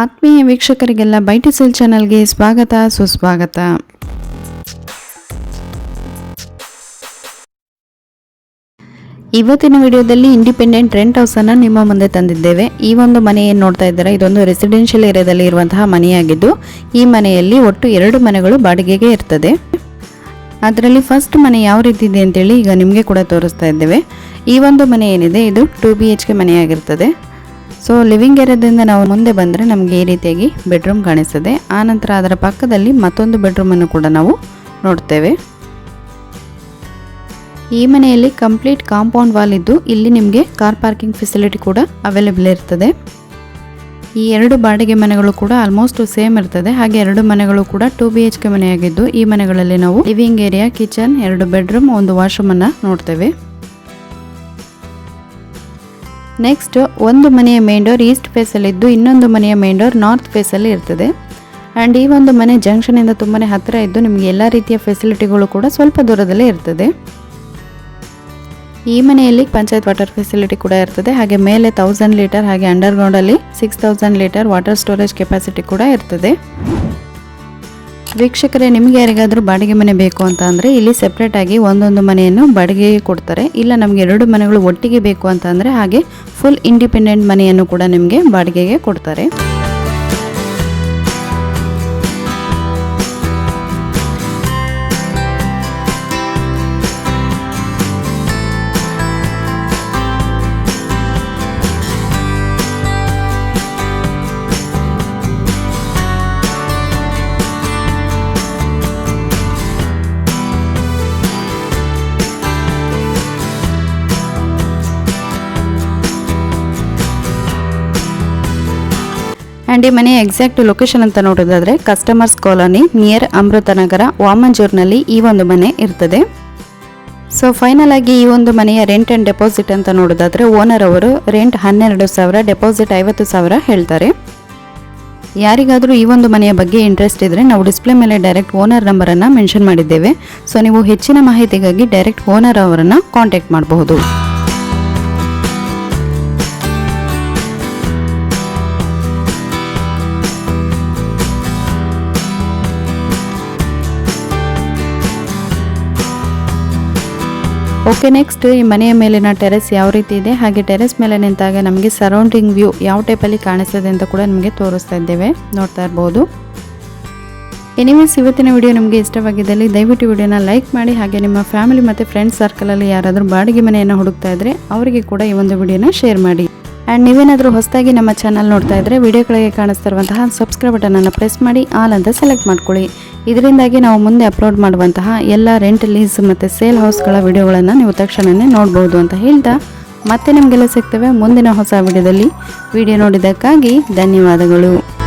ಆತ್ಮೀಯ ವೀಕ್ಷಕರಿಗೆಲ್ಲ ಬೈಟಿ ಸೆಲ್ ಚಾನಲ್ಗೆ ಸ್ವಾಗತ, ಸುಸ್ವಾಗತ. ಇವತ್ತಿನ ವಿಡಿಯೋದಲ್ಲಿ ಇಂಡಿಪೆಂಡೆಂಟ್ ರೆಂಟ್ ಹೌಸನ್ನು ನಿಮ್ಮ ಮುಂದೆ ತಂದಿದ್ದೇವೆ. ಈ ಒಂದು ಮನೆ ಏನು ನೋಡ್ತಾ ಇದ್ದಾರೆ? ಇದೊಂದು ರೆಸಿಡೆನ್ಷಿಯಲ್ ಏರಿಯಾದಲ್ಲಿ ಇರುವಂತಹ ಮನೆಯಾಗಿದ್ದು, ಈ ಮನೆಯಲ್ಲಿ ಒಟ್ಟು ಎರಡು ಮನೆಗಳು ಬಾಡಿಗೆಗೆ ಇರ್ತದೆ. ಅದರಲ್ಲಿ ಫಸ್ಟ್ ಮನೆ ಯಾವ ರೀತಿ ಇದೆ ಅಂತೇಳಿ ಈಗ ನಿಮಗೆ ಕೂಡ ತೋರಿಸ್ತಾ ಇದ್ದೇವೆ. ಈ ಒಂದು ಮನೆ ಏನಿದೆ? ಇದು ಟೂ ಬಿ ಎಚ್ ಕೆ ಮನೆಯಾಗಿರ್ತದೆ. ಸೊ ಲಿವಿಂಗ್ ಏರಿಯಾದಿಂದ ನಾವು ಮುಂದೆ ಬಂದರೆ ನಮಗೆ ಈ ರೀತಿಯಾಗಿ ಬೆಡ್ರೂಮ್ ಕಾಣಿಸ್ತದೆ. ಆನಂತರ ಅದರ ಪಕ್ಕದಲ್ಲಿ ಮತ್ತೊಂದು ಬೆಡ್ರೂಮನ್ನು ಕೂಡ ನಾವು ನೋಡ್ತೇವೆ. ಈ ಮನೆಯಲ್ಲಿ ಕಂಪ್ಲೀಟ್ ಕಾಂಪೌಂಡ್ ವಾಲ್ ಇದ್ದು ಇಲ್ಲಿ ನಿಮಗೆ ಕಾರ್ ಪಾರ್ಕಿಂಗ್ ಫೆಸಿಲಿಟಿ ಕೂಡ ಅವೈಲೇಬಲ್ ಇರ್ತದೆ. ಈ ಎರಡು ಬಾಡಿಗೆ ಮನೆಗಳು ಕೂಡ ಆಲ್ಮೋಸ್ಟ್ ಸೇಮ್ ಇರ್ತದೆ. ಹಾಗೆ ಎರಡು ಮನೆಗಳು ಕೂಡ ಟೂ ಬಿ ಎಚ್ ಕೆ ಮನೆಯಾಗಿದ್ದು ಈ ಮನೆಗಳಲ್ಲಿ ನಾವು ಲಿವಿಂಗ್ ಏರಿಯಾ ಕಿಚನ್ ಎರಡು ಬೆಡ್ರೂಮ್ ಒಂದು ವಾಶ್ರೂಮನ್ನು ನೋಡ್ತೇವೆ. ನೆಕ್ಸ್ಟ್ ಒಂದು ಮನೆಯ ಮೇನ್ ಡೋರ್ ಈಸ್ಟ್ ಫೇಸಲ್ಲಿ ಇದ್ದು ಇನ್ನೊಂದು ಮನೆಯ ಮೇನ್ ಡೋರ್ ನಾರ್ತ್ ಫೇಸಲ್ಲಿ ಇರ್ತದೆ. ಆ್ಯಂಡ್ ಈ ಒಂದು ಮನೆ ಜಂಕ್ಷನಿಂದ ತುಂಬಾ ಹತ್ತಿರ ಇದ್ದು ನಿಮಗೆ ಎಲ್ಲ ರೀತಿಯ ಫೆಸಿಲಿಟಿಗಳು ಕೂಡ ಸ್ವಲ್ಪ ದೂರದಲ್ಲೇ ಇರ್ತದೆ. ಈ ಮನೆಯಲ್ಲಿ ಪಂಚಾಯತ್ ವಾಟರ್ ಫೆಸಿಲಿಟಿ ಕೂಡ ಇರ್ತದೆ. ಹಾಗೆ ಮೇಲೆ ತೌಸಂಡ್ ಲೀಟರ್ ಹಾಗೆ ಅಂಡರ್ಗ್ರೌಂಡಲ್ಲಿ six thousand litre water storage capacity ಕೂಡ ಇರ್ತದೆ. ವೀಕ್ಷಕರೇ, ನಿಮಗೆ ಯಾರಿಗಾದರೂ ಬಾಡಿಗೆ ಮನೆ ಬೇಕು ಅಂತ ಅಂದರೆ ಇಲ್ಲಿ ಸೆಪ್ರೇಟ್ ಆಗಿ ಒಂದೊಂದು ಮನೆಯನ್ನು ಬಾಡಿಗೆಗೆ ಕೊಡ್ತಾರೆ. ಇಲ್ಲ ನಮಗೆ ಎರಡು ಮನೆಗಳು ಒಟ್ಟಿಗೆ ಬೇಕು ಅಂತ ಅಂದರೆ ಹಾಗೆ ಫುಲ್ ಇಂಡಿಪೆಂಡೆಂಟ್ ಮನೆಯನ್ನು ಕೂಡ ನಿಮಗೆ ಬಾಡಿಗೆಗೆ ಕೊಡ್ತಾರೆ. ಆ್ಯಂಡ್ ಈ ಮನೆಯ ಎಕ್ಸಾಕ್ಟ್ ಲೊಕೇಶನ್ ಅಂತ ನೋಡೋದಾದರೆ customers colony near Amrita Nagar ವಾಮಂಜೂರ್ನಲ್ಲಿ ಈ ಒಂದು ಮನೆ ಇರ್ತದೆ. ಸೊ ಫೈನಲ್ ಆಗಿ ಈ ಒಂದು ಮನೆಯ ರೆಂಟ್ ಆ್ಯಂಡ್ ಡೆಪಾಸಿಟ್ ಅಂತ ನೋಡೋದಾದರೆ ಓನರ್ ಅವರು ರೆಂಟ್ ಹನ್ನೆರಡು ಸಾವಿರ ಡೆಪಾಸಿಟ್ ಐವತ್ತು ಸಾವಿರ ಹೇಳ್ತಾರೆ. ಯಾರಿಗಾದರೂ ಈ ಒಂದು ಮನೆಯ ಬಗ್ಗೆ ಇಂಟ್ರೆಸ್ಟ್ ಇದ್ದರೆ ನಾವು ಡಿಸ್ಪ್ಲೇ ಮೇಲೆ ಡೈರೆಕ್ಟ್ ಓನರ್ ನಂಬರನ್ನು ಮೆನ್ಷನ್ ಮಾಡಿದ್ದೇವೆ. ಸೊ ನೀವು ಹೆಚ್ಚಿನ ಮಾಹಿತಿಗಾಗಿ ಡೈರೆಕ್ಟ್ ಓನರ್ ಅವರನ್ನು ಕಾಂಟ್ಯಾಕ್ಟ್ ಮಾಡಬಹುದು. ಓಕೆ ನೆಕ್ಸ್ಟ್ ಈ ಮನೆಯ ಮೇಲಿನ ಟೆರೆಸ್ ಯಾವ ರೀತಿ ಇದೆ? ಹಾಗೆ ಟೆರೆಸ್ ಮೇಲೆ ನಿಂತಾಗ ನಮಗೆ ಸರೌಂಡಿಂಗ್ ವ್ಯೂ ಯಾವ ಟೈಪಲ್ಲಿ ಕಾಣಿಸ್ತದೆ ಅಂತ ಕೂಡ ನಿಮಗೆ ತೋರಿಸ್ತಾ ಇದ್ದೇವೆ. ನೋಡ್ತಾ ಇರ್ಬೋದು. ಎನಿವೇಸ್ ಇವತ್ತಿನ ವಿಡಿಯೋ ನಿಮಗೆ ಇಷ್ಟವಾಗಿದ್ದಲ್ಲಿ ದಯವಿಟ್ಟು ವಿಡಿಯೋನ ಲೈಕ್ ಮಾಡಿ, ಹಾಗೆ ನಿಮ್ಮ ಫ್ಯಾಮಿಲಿ ಮತ್ತು ಫ್ರೆಂಡ್ಸ್ ಸರ್ಕಲಲ್ಲಿ ಯಾರಾದರೂ ಬಾಡಿಗೆ ಮನೆಯನ್ನು ಹುಡುಕ್ತಾ ಇದ್ದರೆ ಅವರಿಗೆ ಕೂಡ ಈ ಒಂದು ವಿಡಿಯೋನ ಶೇರ್ ಮಾಡಿ. ಆ್ಯಂಡ್ ನೀವೇನಾದರೂ ಹೊಸದಾಗಿ ನಮ್ಮ ಚಾನಲ್ ನೋಡ್ತಾ ಇದ್ದರೆ ವಿಡಿಯೋ ಕೆಳಗೆ ಕಾಣಿಸ್ತಿರುವಂತಹ ಸಬ್ಸ್ಕ್ರೈಬ್ ಬಟನನ್ನು ಪ್ರೆಸ್ ಮಾಡಿ ಆಲ್ ಅಂತ ಸೆಲೆಕ್ಟ್ ಮಾಡ್ಕೊಳ್ಳಿ. ಇದರಿಂದಾಗಿ ನಾವು ಮುಂದೆ ಅಪ್ಲೋಡ್ ಮಾಡುವಂತಹ ಎಲ್ಲ ರೆಂಟ್ ಲೀಸ್ ಮತ್ತು ಸೇಲ್ ಹೌಸ್ಗಳ ವಿಡಿಯೋಗಳನ್ನು ನೀವು ತಕ್ಷಣವೇ ನೋಡ್ಬೋದು ಅಂತ ಹೇಳ್ತಾ ಮತ್ತೆ ನಿಮಗೆಲ್ಲ ಸಿಗ್ತೇವೆ ಮುಂದಿನ ಹೊಸ ವಿಡಿಯೋದಲ್ಲಿ. ವಿಡಿಯೋ ನೋಡಿದ್ದಕ್ಕಾಗಿ ಧನ್ಯವಾದಗಳು.